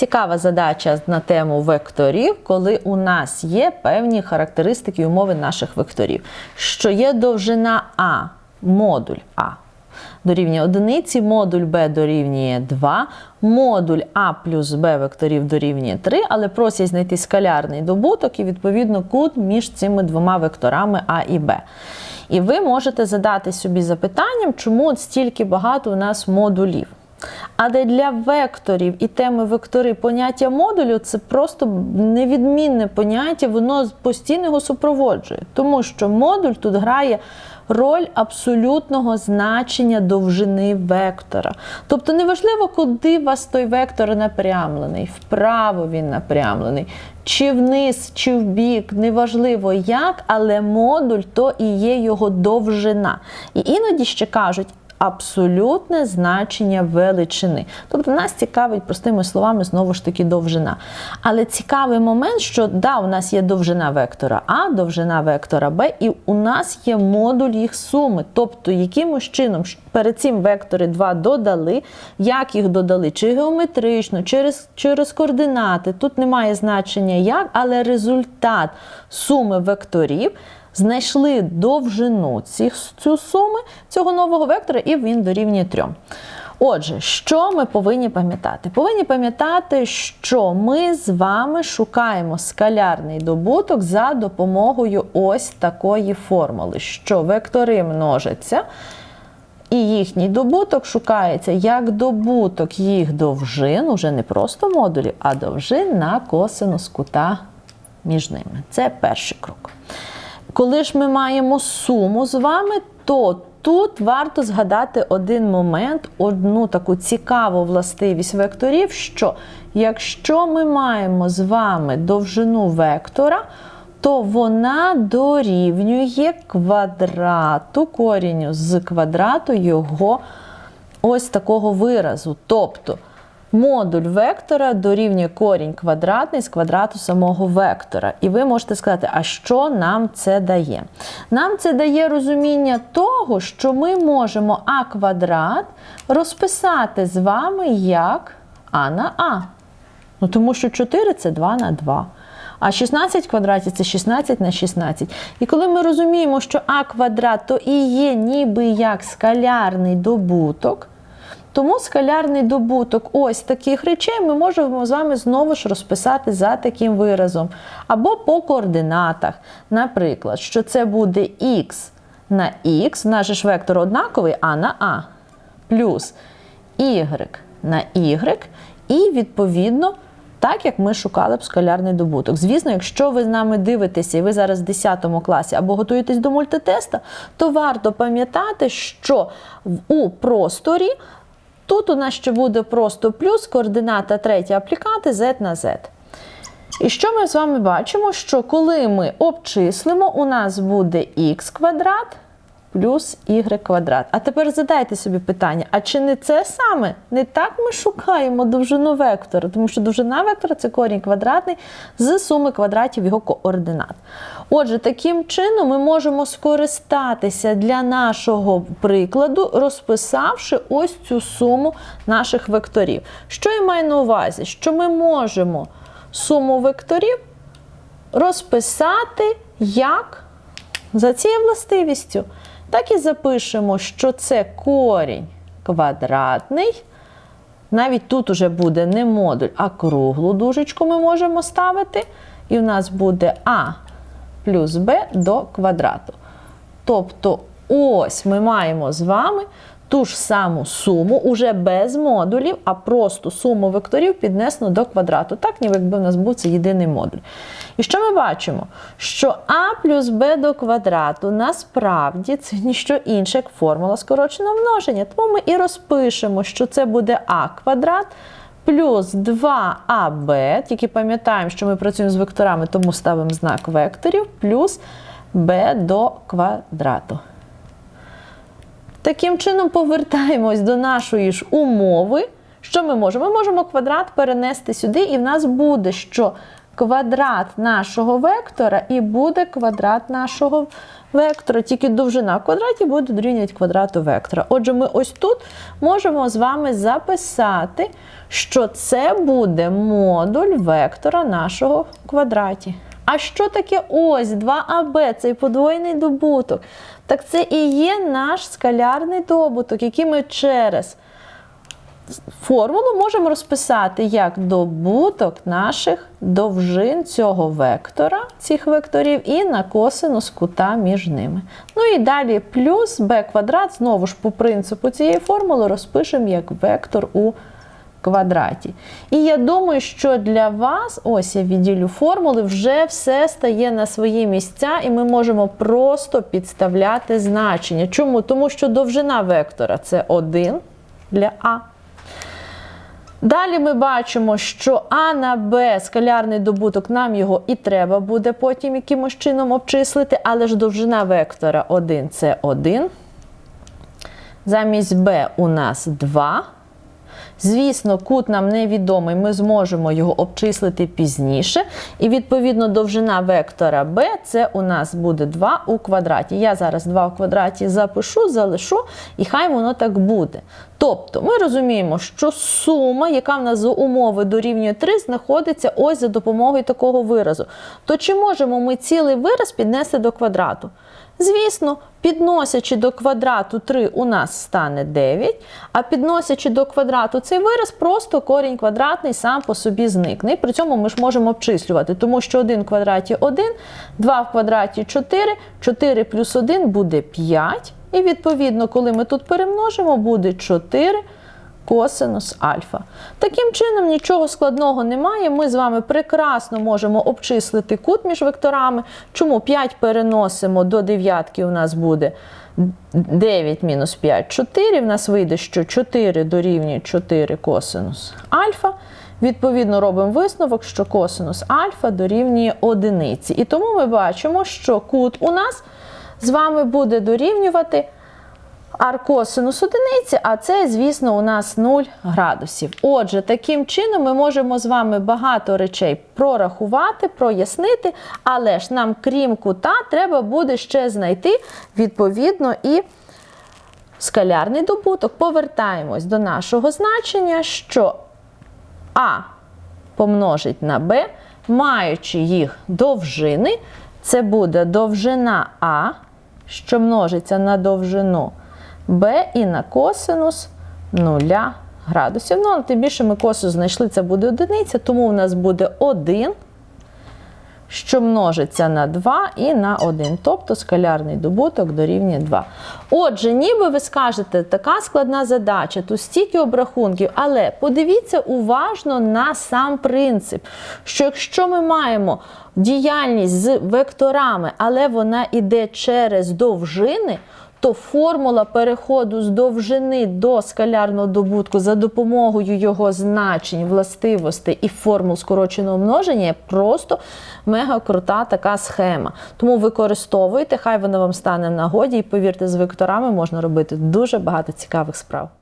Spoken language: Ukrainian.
Цікава задача на тему векторів, коли у нас є певні характеристики і умови наших векторів, що є довжина А, модуль А. Дорівнює одиниці, модуль Б дорівнює 2, модуль А плюс Б векторів дорівнює 3, але просять знайти скалярний добуток і, відповідно, кут між цими двома векторами А і Б. І ви можете задати собі запитанням, чому от стільки багато у нас модулів. Але для векторів і теми вектори поняття модулю це просто невідмінне поняття, воно постійно його супроводжує. Тому що модуль тут грає роль абсолютного значення довжини вектора. Тобто неважливо, куди у вас той вектор напрямлений, вправо він напрямлений, чи вниз, чи в бік, неважливо як, але модуль то і є його довжина. І іноді ще кажуть, абсолютне значення величини. Тобто нас цікавить, простими словами, знову ж таки, довжина. Але цікавий момент, що да, у нас є довжина вектора А, довжина вектора Б, і у нас є модуль їх суми. Тобто, якимось чином перед цим вектори 2 додали, як їх додали, чи геометрично, через, через координати. Тут немає значення як, але результат суми векторів знайшли довжину цих, цю суми цього нового вектора, і він дорівнює 3. Отже, що ми повинні пам'ятати? Повинні пам'ятати, що ми з вами шукаємо скалярний добуток за допомогою ось такої формули, що вектори множаться. І їхній добуток шукається як добуток їх довжин, уже не просто модулів, а довжин на косинус кута між ними. Це перший крок. Коли ж ми маємо суму з вами, то тут варто згадати один момент, одну таку цікаву властивість векторів, що якщо ми маємо з вами довжину вектора, то вона дорівнює квадрату, корінню з квадрату його ось такого виразу. Тобто модуль вектора дорівнює корінь квадратний з квадрату самого вектора. І ви можете сказати, а що нам це дає? Нам це дає розуміння того, що ми можемо а квадрат розписати з вами як а на а. Ну, Тому що 4 це 2 на 2. А 16 квадратів це 16 на 16. І коли ми розуміємо, що а квадрат то і є ніби як скалярний добуток, тому скалярний добуток ось таких речей ми можемо з вами знову ж розписати за таким виразом. Або по координатах. Наприклад, що це буде х на х, наш ж вектор однаковий а на а, плюс y на y, і відповідно. Так, як ми шукали б скалярний добуток. Звісно, якщо ви з нами дивитеся, і ви зараз в 10 класі або готуєтесь до мультитеста, то варто пам'ятати, що у просторі тут у нас ще буде просто плюс, координата третя аплікати z на z. І що ми з вами бачимо? Що коли ми обчислимо, у нас буде х квадрат плюс y квадрат. А тепер задайте собі питання: а чи не це саме? Не так ми шукаємо довжину вектора, тому що довжина вектора це корінь квадратний з суми квадратів його координат. Отже, таким чином ми можемо скористатися для нашого прикладу, розписавши ось цю суму наших векторів. Що я маю на увазі? Що ми можемо суму векторів розписати як за цією властивістю. Так і запишемо, що це корінь квадратний. Навіть тут уже буде не модуль, а круглу дужечку ми можемо ставити. І в нас буде А плюс Б до квадрату. Тобто, ось ми маємо з вами ту ж саму суму, уже без модулів, а просто суму векторів піднесено до квадрату. Так, ніби якби в нас був це єдиний модуль. І що ми бачимо? Що А плюс Б до квадрату насправді це ніщо інше, як формула скороченого множення. Тому ми і розпишемо, що це буде А квадрат. Плюс 2АБ, тільки пам'ятаємо, що ми працюємо з векторами, тому ставимо знак векторів, плюс b до квадрату. Таким чином, повертаємось до нашої ж умови. Що ми можемо? Ми можемо квадрат перенести сюди, і в нас буде, що квадрат нашого вектора і буде квадрат нашого вектора. Тільки довжина в квадраті буде дорівнювати квадрату вектора. Отже, ми ось тут можемо з вами записати, що це буде модуль вектора нашого квадраті. А що таке ось 2АБ, цей подвоєний добуток? Так це і є наш скалярний добуток, який ми через формулу можемо розписати як добуток наших довжин цього вектора, цих векторів, і на косинус кута між ними. Ну і далі плюс b квадрат, знову ж по принципу цієї формули розпишемо як вектор у квадраті. І я думаю, що для вас, ось я відділю формули, вже все стає на свої місця, і ми можемо просто підставляти значення. Чому? Тому що довжина вектора це 1 для А. Далі ми бачимо, що А на Б скалярний добуток, нам його і треба буде потім якимось чином обчислити, але ж довжина вектора 1 це 1. Замість Б у нас 2. Звісно, кут нам невідомий, ми зможемо його обчислити пізніше. І відповідно довжина вектора b це у нас буде 2 у квадраті. Я зараз 2 у квадраті запишу, залишу, і хай воно так буде. Тобто ми розуміємо, що сума, яка в нас за умови дорівнює 3, знаходиться ось за допомогою такого виразу. То чи можемо ми цілий вираз піднести до квадрату? Звісно, підносячи до квадрату 3 у нас стане 9, а підносячи до квадрату цей вираз, просто корінь квадратний сам по собі зникне. І при цьому ми ж можемо обчислювати, тому що 1 в квадраті 1, 2 в квадраті 4, 4 плюс 1 буде 5. І відповідно, коли ми тут перемножимо, буде 4 косинус альфа. Таким чином, нічого складного немає. Ми з вами прекрасно можемо обчислити кут між векторами. Чому 5 переносимо до дев'ятки, у нас буде 9 мінус 5 4. В нас вийде, що 4 дорівнює 4 косинус альфа. Відповідно, робимо висновок, що косинус альфа дорівнює одиниці. І тому ми бачимо, що кут у нас з вами буде дорівнювати аркосинус одиниці, а це, звісно, у нас 0 градусів. Отже, таким чином ми можемо з вами багато речей прорахувати, прояснити, але ж нам, крім кута, треба буде ще знайти відповідно і скалярний добуток. Повертаємось до нашого значення, що А помножить на Б, маючи їх довжини, це буде довжина А, що множиться на довжину b і на косинус 0 градусів. Ну, але тим більше ми косу знайшли, це буде одиниця, тому у нас буде 1, що множиться на 2 і на 1. Тобто скалярний добуток дорівнює 2. Отже, ніби ви скажете, така складна задача, тут стільки обрахунків, але подивіться уважно на сам принцип, що якщо ми маємо діяльність з векторами, але вона йде через довжини, то формула переходу з довжини до скалярного добутку за допомогою його значень, властивостей і формул скороченого множення є просто мега крута така схема. Тому використовуйте, хай вона вам стане нагоді, і повірте, з векторами можна робити дуже багато цікавих справ.